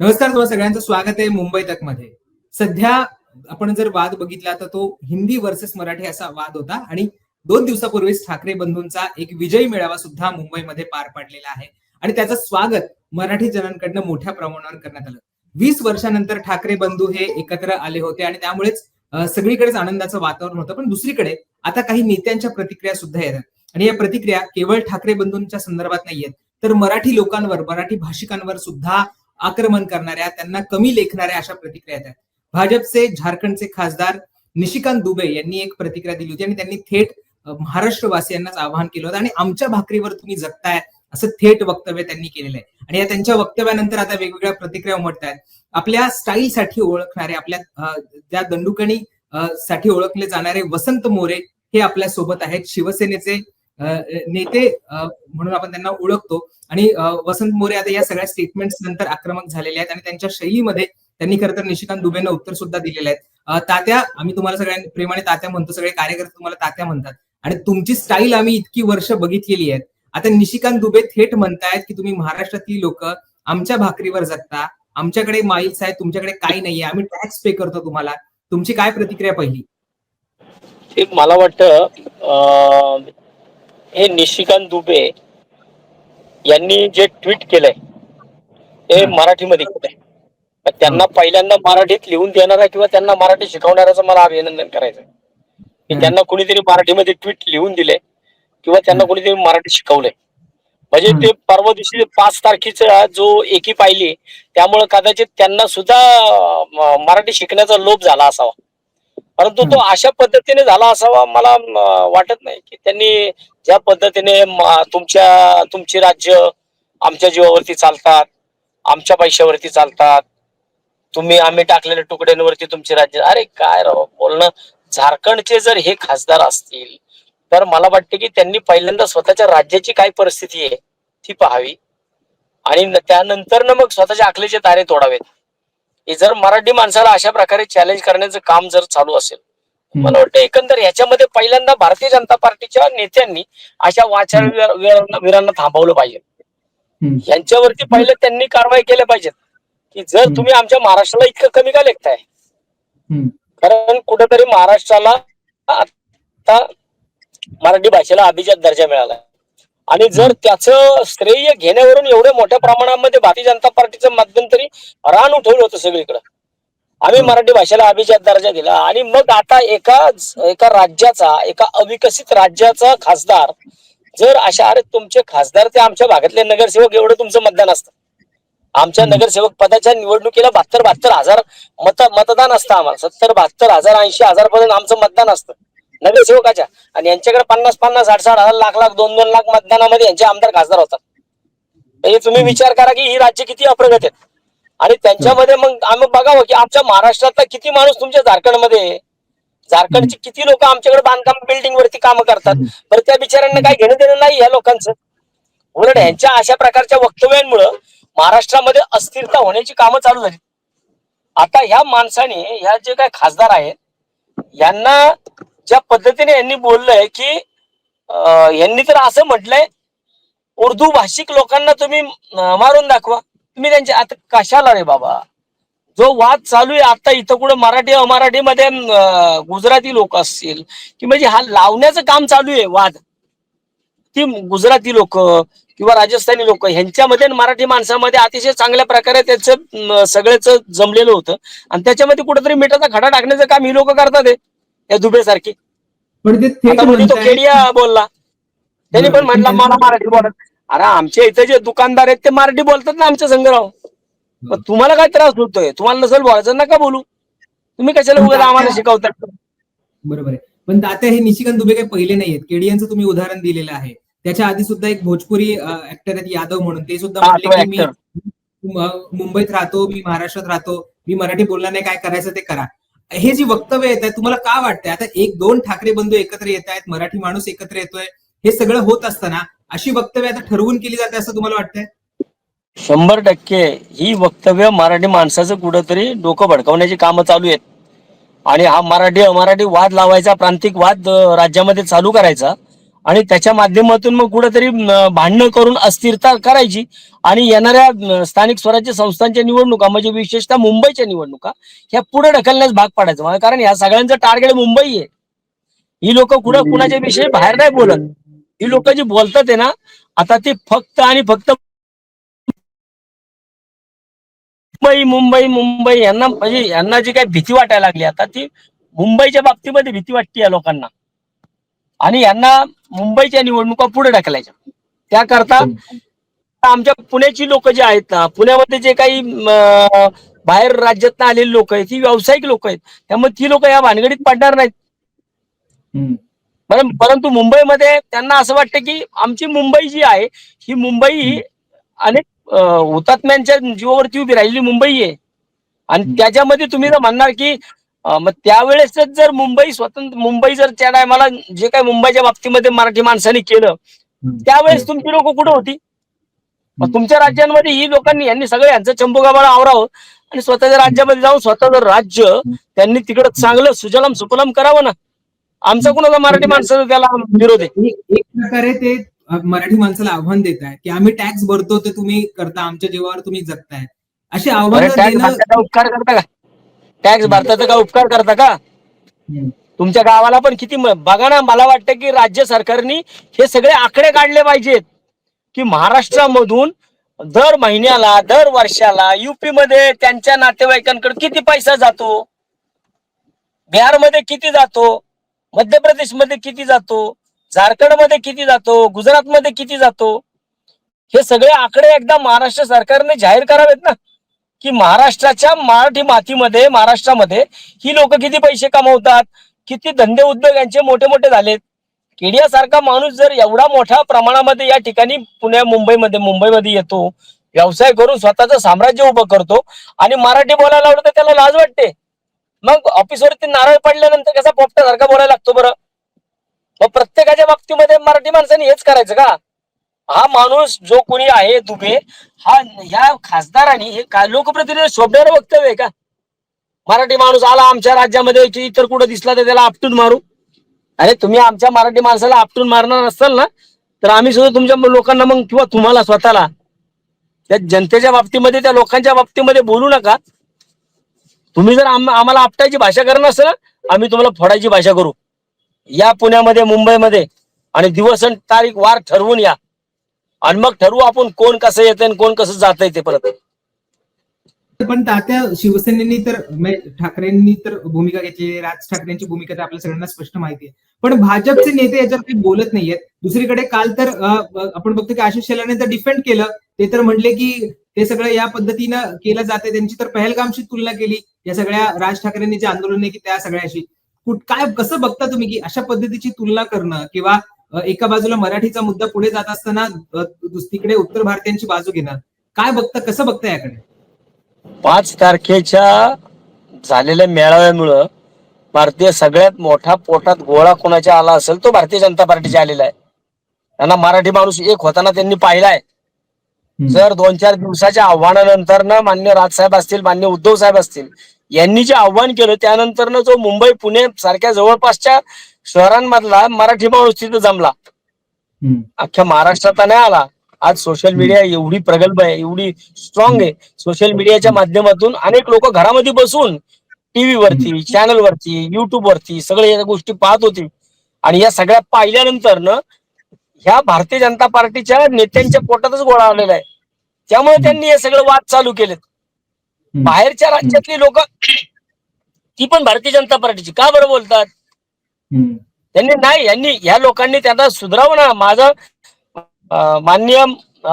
नमस्कार तुम्हाला सगळ्यांचं स्वागत आहे मुंबई तकमध्ये सध्या आपण जर वाद बघितला तर तो हिंदी वर्सेस मराठी असा वाद होता आणि दोन दिवसापूर्वीच ठाकरे बंधूंचा एक विजयी मेळावा सुद्धा मुंबईमध्ये पार पडलेला आहे. आणि त्याचं स्वागत मराठी जनांकडनं मोठ्या प्रमाणावर करण्यात आलं. वीस वर्षानंतर ठाकरे बंधू हे एकत्र आले होते आणि त्यामुळेच सगळीकडेच आनंदाचं वातावरण होतं. पण दुसरीकडे आता काही नेत्यांच्या प्रतिक्रिया सुद्धा येतात. आणि या प्रतिक्रिया केवळ ठाकरे बंधूंच्या संदर्भात नाहीयेत तर मराठी लोकांवर मराठी भाषिकांवर सुद्धा आक्रमण करणाऱ्या त्यांना कमी लेखणाऱ्या अशा प्रतिक्रिया येतात. भाजपचे झारखंडचे खासदार निशिकांत दुबे यांनी एक प्रतिक्रिया दिली होती आणि त्यांनी थेट महाराष्ट्रवासियांनाच आवाहन केलं होतं. आणि आमच्या भाकरीवर तुम्ही जगताय असं थेट वक्तव्य त्यांनी केलेलं आहे. आणि या त्यांच्या वक्तव्यानंतर आता वेगवेगळ्या प्रतिक्रिया उमटत आहेत आपल्या स्टाईलसाठी ओळखणारे आपल्या ज्या दंडुकणी साठी ओळखले जाणारे वसंत मोरे हे आपल्यासोबत आहेत. शिवसेनेचे नेते म्हणून आपण त्यांना ओळखतो. आणि वसंत मोरे आता या सगळ्या स्टेटमेंट्स नंतर आक्रमक झालेले आहेत आणि त्यांच्या शैलीमध्ये त्यांनी खरं तर निशिकांत दुबेनं उत्तर सुद्धा दिलेले आहेत. तात्या आम्ही तुम्हाला सगळ्यांनी प्रेमाने तात्या म्हणतो सगळे कार्यकर्ते तुम्हाला तात्या म्हणतात. आणि तुमची स्टाईल आम्ही इतकी वर्ष बघितलेली आहेत. आता निशिकांत दुबे थेट म्हणतायत की तुम्ही महाराष्ट्रातली लोक आमच्या भाकरीवर जगता आमच्याकडे माईल्स आहेत तुमच्याकडे काही नाहीये आम्ही टॅक्स पे करतो तुम्हाला. तुमची काय प्रतिक्रिया पहिली? मला वाटतं हे निशिकांत दुबे यांनी जे ट्विट केलंय ते. मराठीमध्ये केलंय त्यांना पहिल्यांदा मराठीत लिहून देणारा किंवा त्यांना मराठी शिकवणाऱ्याचं मला अभिनंदन करायचं की. त्यांना कुणीतरी मराठीमध्ये ट्विट लिहून दिले किंवा त्यांना. कुणीतरी मराठी शिकवलंय म्हणजे. ते परवा दिवशी पाच तारखेचा जो एकी पाहिली त्यामुळे कदाचित त्यांना सुद्धा मराठी शिकण्याचा लोभ झाला असावा परंतु तो अशा पद्धतीने झाला असावा मला वाटत नाही की त्यांनी ज्या पद्धतीने तुमच्या तुमची राज्य आमच्या जीवावरती चालतात आमच्या पैशावरती चालतात तुम्ही आम्ही टाकलेल्या तुकड्यांवरती तुमचे राज्य अरे काय राव बोलणं. झारखंडचे जर हे खासदार असतील तर मला वाटते की त्यांनी पहिल्यांदा स्वतःच्या राज्याची काय परिस्थिती आहे ती पाहावी. आणि त्यानंतर ना मग स्वतःच्या आखलेचे तारे तोडावेत. हे जर मराठी माणसाला अशा प्रकारे चॅलेंज करण्याचं काम जर चालू असेल मला वाटतं. एकंदर ह्याच्यामध्ये पहिल्यांदा भारतीय जनता पार्टीच्या नेत्यांनी अशा वाचार वीरांना थांबवलं पाहिजे. यांच्यावरती पहिले त्यांनी कारवाई केल्या पाहिजेत की जर. तुम्ही आमच्या महाराष्ट्राला इतकं कमी का लेखताय. कारण कुठेतरी महाराष्ट्राला आता मराठी भाषेला अभिजात दर्जा मिळाला. आणि जर त्याचं श्रेय घेण्यावरून एवढ्या मोठ्या प्रमाणामध्ये भारतीय जनता पार्टीचं मध्यंतरी रान उठवलं होतं सगळीकडे. आम्ही हो. मराठी भाषेला अभिजात दर्जा दिला आणि मग आता एका एका राज्याचा एका अविकसित राज्याचा खासदार जर अशा अरे तुमचे खासदार ते आमच्या भागातले नगरसेवक एवढं तुमचं मतदान असतं आमच्या. नगरसेवक पदाच्या निवडणुकीला बहात्तर बहात्तर हजार मत मतदान असतं आम्हाला सत्तर बहात्तर हजार ऐंशी हजार पर्यंत आमचं मतदान असतं नगरसेवकाच्या आणि यांच्याकडे पन्नास पन्नास साठ साठ हजार लाख लाख दोन दोन लाख मतदानामध्ये यांचे आमदार खासदार होतात म्हणजे तुम्ही. विचार करा की ही राज्य किती अप्रगत आहेत आणि त्यांच्यामध्ये मग आम्ही बघावं की आमच्या महाराष्ट्रातला किती माणूस तुमच्या झारखंडमध्ये आहे. झारखंडचे किती लोक आमच्याकडे बांधकाम बिल्डिंग वरती कामं करतात. हम्म. बरं त्या बिचाऱ्यांना काही घेणं देणं नाही या लोकांचं. उलट यांच्या अशा प्रकारच्या वक्तव्यांमुळं महाराष्ट्रामध्ये अस्थिरता होण्याची कामं चालू झाली. आता ह्या माणसाने ह्या जे काही खासदार आहेत यांना ज्या पद्धतीने यांनी बोललंय की यांनी तर असं म्हटलंय उर्दू भाषिक लोकांना तुम्ही मारून दाखवा. तुम्ही त्यांचे आता कशाला रे बाबा? जो वाद चालू आहे आता इथं कुठं मराठी अमराठीमध्ये गुजराती लोक असतील की म्हणजे हा लावण्याचं काम चालू आहे वाद. ती गुजराती लोक किंवा राजस्थानी लोक ह्यांच्यामध्ये मराठी माणसामध्ये अतिशय चांगल्या प्रकारे त्याचं सगळ्याच जमलेलं होतं. आणि त्याच्यामध्ये कुठेतरी मिठाचा खडा टाकण्याचं काम ही लोक करतात या दुबेसारखी. पण ते थेट आता म्हणजे तो केडिया बोलला. त्यांनी. पण म्हटलं मला मराठी बोलत अरे आमच्या इथे जे दुकानदार आहेत ते मराठी बोलतात ना आमच्या संघराव मग तुम्हाला काय त्रास होतोय? तुम्हाला नसेल बोलायचं नका बोलू. तुम्ही कशाला उगाच आम्हाला शिकवता बरोबर आहे. पण तात्या हे निशिकांत दुबे काही पहिले नाहीयेत. केडियांचं तुम्ही उदाहरण दिलेलं आहे. त्याच्या आधी सुद्धा एक भोजपुरी ऍक्टर आहेत यादव म्हणून. ते सुद्धा म्हटले की मी मुंबईत राहतो मी महाराष्ट्रात राहतो मी मराठी बोलणार नाही काय करायचं ते करा. हे जी वक्तव्य येत आहेत तुम्हाला का वाटतंय? आता एक दोन ठाकरे बंधू एकत्र येत आहेत मराठी माणूस एकत्र येतोय हे सगळं होत असताना अशी वक्तव्य आता ठरवून केली जाते असं तुम्हाला वाटतंय? शंभर टक्के. ही वक्तव्य मराठी माणसाचं कुठंतरी डोकं भडकवण्याची कामं चालू आहेत. आणि हा मराठी अमराठी वाद लावायचा प्रांतिक वाद राज्यामध्ये चालू करायचा. आणि त्याच्या माध्यमातून मग कुठंतरी भांडणं करून अस्थिरता करायची. आणि येणाऱ्या स्थानिक स्वराज्य संस्थांच्या निवडणुका म्हणजे विशेषतः मुंबईच्या निवडणुका ह्या पुढे ढकलण्यास भाग पाडायचं. कारण ह्या सगळ्यांचं टार्गेट मुंबई आहे. ही लोक कुठं कुणाच्या विषयी बाहेर नाही बोलत. ही लोक जी बोलतात आहे ना आता ते फक्त आणि फक्त मुंबई मुंबई मुंबई यांना म्हणजे यांना जी काही भीती वाटायला लागली आता ती मुंबईच्या बाबतीमध्ये भीती वाटते या लोकांना. आणि यांना मुंबईच्या निवडणुका पुढे ढकलायच्या. त्याकरता आमच्या पुण्याची लोक जे आहेत ना पुण्यामध्ये जे काही बाहेर राज्यात आलेली लोक आहेत ती व्यावसायिक लोक आहेत. त्यामुळे ती लोक या भानगडीत पडणार नाहीत. हम्म. परंतु मुंबईमध्ये त्यांना असं वाटतं की आमची मुंबई जी आहे ही मुंबई ही अनेक हुतात्म्यांच्या जीवावरती उभी राहिलेली मुंबई आहे. आणि. त्याच्यामध्ये तुम्ही जर म्हणणार की मग त्यावेळेसच जर मुंबई स्वतंत्र मुंबई जर त्या टायमाला जे काही मुंबईच्या बाबतीमध्ये मराठी माणसांनी केलं त्यावेळेस तुमची लोक कुठं होती? तुमच्या राज्यांमध्ये ही लोकांनी यांनी सगळं यांचं चंबुगाबाळा आवरावं आणि स्वतःच्या राज्यामध्ये जाऊन स्वतःचं राज्य त्यांनी तिकडं चांगलं सुजलाम सुफलाम करावं ना. आमचा कुणाचा मराठी माणसाचा त्याला विरोध आहे. एक प्रकारे ते मराठी माणसाला आव्हान देत आहे की आम्ही टॅक्स भरतो ते तुम्ही करता आमच्या जीवावर तुम्ही जगताय. अशी आव्हान उपकार करता का? टॅक्स भारताचा का उपकार करता का. तुमच्या गावाला पण किती बघा ना मला वाटतं की राज्य सरकारने हे सगळे आकडे काढले पाहिजेत की महाराष्ट्रामधून दर महिन्याला दर वर्षाला युपी मध्ये त्यांच्या नातेवाईकांकडे किती पैसा जातो? बिहारमध्ये किती जातो? मध्य प्रदेशमध्ये किती जातो? झारखंडमध्ये किती जातो? गुजरातमध्ये किती जातो? हे सगळे आकडे एकदा महाराष्ट्र सरकारने जाहीर करावेत ना. की महाराष्ट्राच्या मराठी मातीमध्ये महाराष्ट्रामध्ये ही लोक किती पैसे कमवतात? किती धंदे उद्योग यांचे मोठे मोठे झालेत? केडियासारखा माणूस जर एवढा मोठ्या प्रमाणामध्ये या ठिकाणी पुण्या मुंबईमध्ये मुंबईमध्ये येतो व्यवसाय करून स्वतःचं साम्राज्य उभं करतो आणि मराठी बोलायला लावलं तर त्याला लाज वाटते. मग ऑफिसवरती नारळ पडल्यानंतर कसा पोपट्यासारखा बोलायला लागतो बरं? मग प्रत्येकाच्या बाबतीमध्ये मराठी माणसाने हेच करायचं का? हा माणूस जो कोणी आहे दुबे हा ह्या खासदारांनी हे लोकप्रतिनिधी शोभणारं वक्तव्य आहे का? मराठी माणूस आला आमच्या राज्यामध्ये की इतर कुठं दिसला तर त्याला आपटून मारू. अरे तुम्ही आमच्या मराठी माणसाला आपटून मारणार असाल ना तर आम्ही सुद्धा तुमच्या लोकांना मग किंवा तुम्हाला स्वतःला त्या जनतेच्या बाबतीमध्ये त्या लोकांच्या बाबतीमध्ये बोलू नका. तुम्ही जर आम- आम्हाला आपटायची भाषा करणार असेल ना आम्ही तुम्हाला फोडायची भाषा करू. या पुण्यामध्ये मुंबईमध्ये आणि दिवस तारीख वार ठरवून या. आणि मग ठरवू आपण कोण कसं येतंय आणि कोण कसं जातंय ते परत. पण तात्या शिवसेनेनी तर ठाकरेंनी तर भूमिका घेतली राज ठाकरेंची भूमिका तर आपल्या सगळ्यांना स्पष्ट माहिती आहे. पण भाजपचे नेते याच्यावर काही बोलत नाहीयेत. दुसरीकडे काल तर आपण बघतो की आशिष शेलाने तर डिफेंड केलं ते तर म्हणले की ते सगळं या पद्धतीनं केलं जाते त्यांची तर पहलगामशी तुलना केली. या सगळ्या राज ठाकरेंनी जे आंदोलन आहे की त्या सगळ्याशी. कुठ काय कसं बघता तुम्ही की अशा पद्धतीची तुलना करणं किंवा एका बाजूला मराठीचा मुद्दा पुढे जात असताना तिकडे उत्तर भारतीयांची बाजू घेणं काय बघता कसं बघता याकडे? पाच तारखेच्या झालेल्या मेळाव्यामुळं भारतीय सगळ्यात मोठा पोटात गोळा कोणाच्या आला असेल तो भारतीय जनता पार्टीचा आलेला आहे. त्यांना मराठी माणूस एक होताना त्यांनी पाहिलाय जर दोन चार दिवसाच्या आव्हानानंतर ना मान्य राजसाहेब असतील मान्य उद्धव साहेब असतील यांनी जे आव्हान केलं त्यानंतर जो मुंबई पुणे सारख्या जवळपासच्या शहरांमधला मराठी माणूस तिथं जमला. अख्ख्या महाराष्ट्रात नाही आला. आज सोशल मीडिया एवढी प्रगल्भ आहे एवढी स्ट्रॉंग आहे. सोशल मीडियाच्या माध्यमातून अनेक लोक घरामध्ये बसून टीव्ही वरती चॅनल वरती युट्यूब वरती सगळे या गोष्टी पाहत होती. आणि या सगळ्या पाहिल्यानंतर न ह्या भारतीय जनता पार्टीच्या नेत्यांच्या पोटातच गोळा आलेला आहे. त्यामुळे त्यांनी हे सगळं वाद चालू केलेत. बाहेरच्या राज्यातली लोक ती पण भारतीय जनता पार्टीची. का बरं बोलतात. त्यांनी नाही यांनी या लोकांनी त्यांना सुधारावं ना. माझं माननीय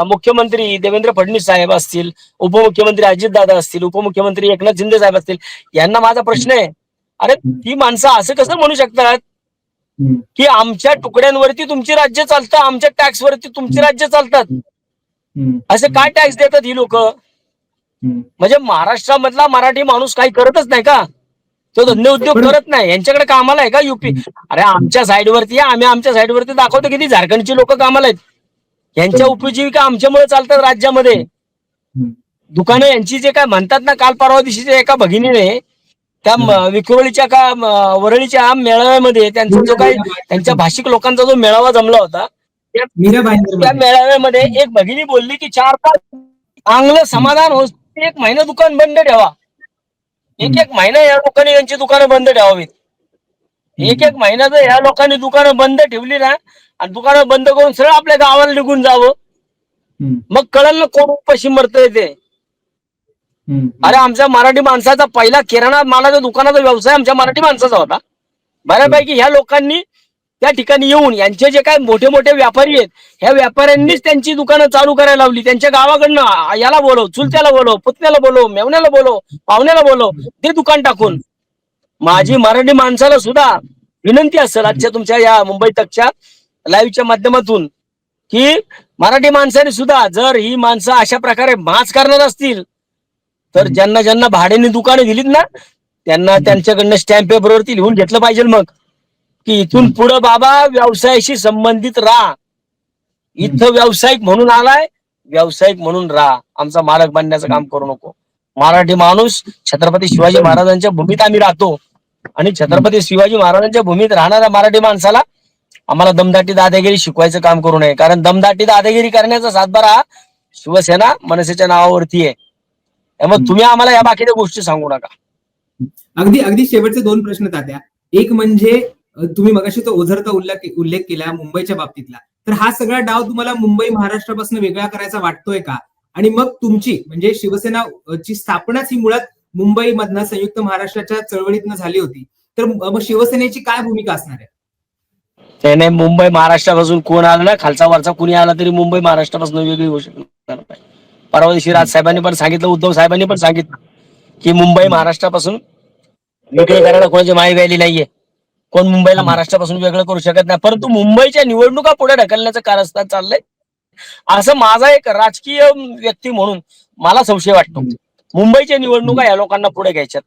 मुख्यमंत्री देवेंद्र फडणवीस साहेब असतील उपमुख्यमंत्री अजितदादा असतील उपमुख्यमंत्री एकनाथ शिंदे साहेब असतील यांना माझा प्रश्न आहे अरे ती माणसं असं कसं म्हणू शकतात. की आमच्या तुकड्यांवरती तुमची राज्य चालतं आमच्या टॅक्स वरती तुमची राज्य चालतात. असे काय टॅक्स देतात ही लोक. म्हणजे महाराष्ट्रामधला मराठी माणूस काही करतच नाही का तो धंदे उद्योग करत नाही यांच्याकडे कामाला आहे का युपी अरे आमच्या साईडवरती आम्ही आमच्या साईडवरती दाखवतो किती झारखंडची लोक कामाला आहेत यांच्या उपजीविका आमच्यामुळे चालतात राज्यामध्ये. दुकानं यांची जे काय म्हणतात ना काल परवा दिवशीच्या एका भगिनीने त्या विक्रोळीच्या का वरळीच्या मेळाव्यामध्ये त्यांचा जो काही त्यांच्या भाषिक लोकांचा जो मेळावा जमला होता त्या मेळाव्यामध्ये एक भगिनी बोलली की चार पाच चांगलं समाधान होत एक महिना दुकान बंद ठेवा. एक एक महिना या लोकांनी यांची दुकानं बंद ठेवावीत. एक एक महिना जर या लोकांनी दुकानं बंद ठेवली ना आणि दुकानं बंद करून सरळ आपल्या गावाला निघून जावं. मग कळलं ना कोण उपाशी मरतंय ते. अरे आमच्या मराठी माणसाचा पहिला किराणा मालाच्या दुकानाचा व्यवसाय आमच्या मराठी माणसाचा होता. बऱ्यापैकी ह्या लोकांनी त्या ठिकाणी येऊन यांचे जे काय मोठे मोठे व्यापारी आहेत ह्या व्यापाऱ्यांनीच त्यांची दुकानं चालू करायला लावली. त्यांच्या गावाकडनं याला बोलव चुलत्याला बोलव पुतण्याला बोलव मेवण्याला बोलव पाहुण्याला बोलव ते दुकान टाकून. माझी मराठी माणसाला सुद्धा विनंती असेल आजच्या तुमच्या या मुंबई तकच्या लाईव्हच्या माध्यमातून की मराठी माणसाने सुद्धा जर ही माणसं अशा प्रकारे माच करणार असतील तर ज्यांना ज्यांना भाड्याने दुकानं दिलीत ना त्यांना त्यांच्याकडनं स्टॅम्प पेपरवरती लिहून घेतलं पाहिजे मग. की इथून पुढं बाबा व्यवसायाशी संबंधित राहा. इथं व्यावसायिक म्हणून आलाय व्यावसायिक म्हणून राहा. आमचा मालक बनण्याचं काम करू नको. मराठी माणूस छत्रपती शिवाजी महाराजांच्या भूमीत आम्ही राहतो. आणि छत्रपती शिवाजी महाराजांच्या भूमीत राहणाऱ्या मराठी माणसाला आम्हाला दमदाटी दादागिरी शिकवायचं काम करू नये. कारण दमदाटी दादागिरी करण्याचा सातबारा हा शिवसेना मनसेच्या नावावरती आहे. त्यामुळे तुम्ही आम्हाला या बाकीच्या गोष्टी सांगू नका. अगदी अगदी शेवटचे दोन प्रश्न तात्या. एक म्हणजे तुम्ही मगाशी तो ओझरता उल्लेख उल्लेख केला मुंबईच्या बाबतीतला. तर हा सगळा डाव तुम्हाला मुंबई महाराष्ट्रापासून वेगळा करायचा वाटतोय का? आणि मग तुमची म्हणजे शिवसेना ची स्थापनाच ही मुळात मुंबईमधनं संयुक्त महाराष्ट्राच्या चळवळीतनं झाली होती. तर मग शिवसेनेची काय भूमिका असणार आहे? त्याने मुंबई महाराष्ट्रापासून कोण आलं ना खालचा वरचा कुणी आला तरी मुंबई महाराष्ट्रापासून वेगळी होऊ शकणार नाही. परवा दिवशी राज साहेबांनी पण सांगितलं उद्धव साहेबांनी पण सांगितलं की मुंबई महाराष्ट्रापासून वेगळी करायला कोणाची माहिती व्हायली नाहीये. कोण मुंबईला महाराष्ट्रापासून वेगळं करू शकत नाही. परंतु मुंबईच्या निवडणुका पुढे ढकलण्याचं कारस्थान चाललंय. असं माझा एक राजकीय व्यक्ती म्हणून मला संशय वाटतो. मुंबईच्या निवडणुका या लोकांना पुढे घ्यायच्यात.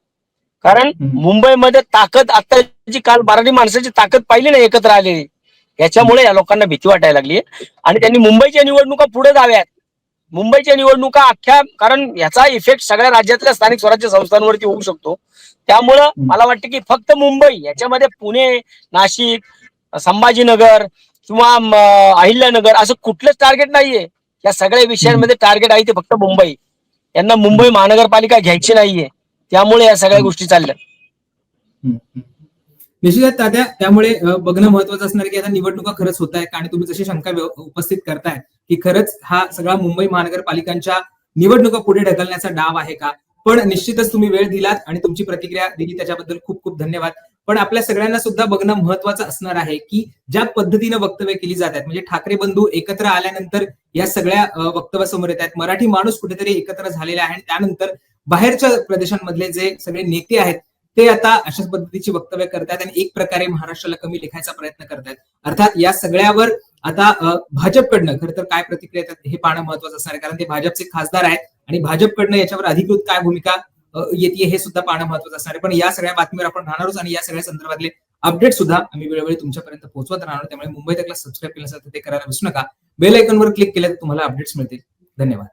कारण. मुंबईमध्ये ताकद आताची काल मराठी माणसाची ताकद पाहिली ना एकत्र आलेली. याच्यामुळे या लोकांना भीती वाटायला लागली आणि त्यांनी मुंबईच्या निवडणुका पुढे जाव्यात. मुंबईच्या निवडणुका अख्ख्या कारण याचा इफेक्ट सगळ्या राज्यातल्या स्थानिक स्वराज्य संस्थांवरती होऊ शकतो. त्यामुळं मला वाटतं की फक्त मुंबई याच्यामध्ये पुणे नाशिक संभाजीनगर किंवा अहिल्यानगर असं कुठलंच टार्गेट नाहीये. या सगळ्या विषयांमध्ये टार्गेट आहे ते फक्त मुंबई. यांना मुंबई महानगरपालिका घ्यायची नाहीये. त्यामुळे या सगळ्या गोष्टी चालल्या निश्चितच तात्या त्यामुळे बघणं महत्वाचं असणार की आता निवडणुका खरंच होत आहेत आणि तुम्ही जशी शंका उपस्थित करताय की खरंच हा सगळा मुंबई महानगरपालिकांच्या निवडणुका पुढे ढकलण्याचा डाव आहे का? पण निश्चितच तुम्ही वेळ दिलात आणि तुमची प्रतिक्रिया दिली त्याच्याबद्दल खूप खूप धन्यवाद. पण आपल्या सगळ्यांना सुद्धा बघणं महत्वाचं असणार आहे की ज्या पद्धतीनं वक्तव्य केली जात आहेत म्हणजे ठाकरे बंधू एकत्र आल्यानंतर या सगळ्या वक्तव्यासमोर येत आहेत. मराठी माणूस कुठेतरी एकत्र झालेला आहे आणि त्यानंतर बाहेरच्या प्रदेशांमधले जे सगळे नेते आहेत ते आता अशाच पद्धतीची वक्तव्य करतात आणि एक प्रकारे महाराष्ट्राला कमी लेखायचा प्रयत्न करतात अर्थात या सगळ्यावर आता भाजपकडनं खरं तर काय प्रतिक्रिया येतात हे पाहणं महत्वाचं असणार आहे. कारण ते भाजपचे खासदार आहेत आणि भाजपकडनं याच्यावर अधिकृत काय भूमिका येते हे सुद्धा पाहणं महत्वाचं असणार आहे. पण या सगळ्या बातमीवर आपण राहणारच आणि या सगळ्या संदर्भातले अपडेट सुद्धा आम्ही वेळोवेळी तुमच्यापर्यंत पोहोचवत राहणार त्यामुळे मुंबई तकला सबस्क्राईब केलं असेल तर ते करायला विसरू नका. बेल आयकॉनवर क्लिक केलं तर तुम्हाला अपडेट्स मिळतील. धन्यवाद.